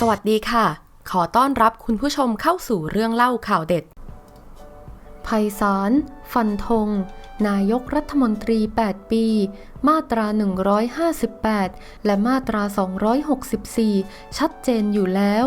สวัสดีค่ะ ขอต้อนรับคุณผู้ชมเข้าสู่เรื่องเล่าข่าวเด็ดไพศาลฟันธง นายกรัฐมนตรี 8 ปี มาตรา 158 และมาตรา 264 ชัดเจนอยู่แล้ว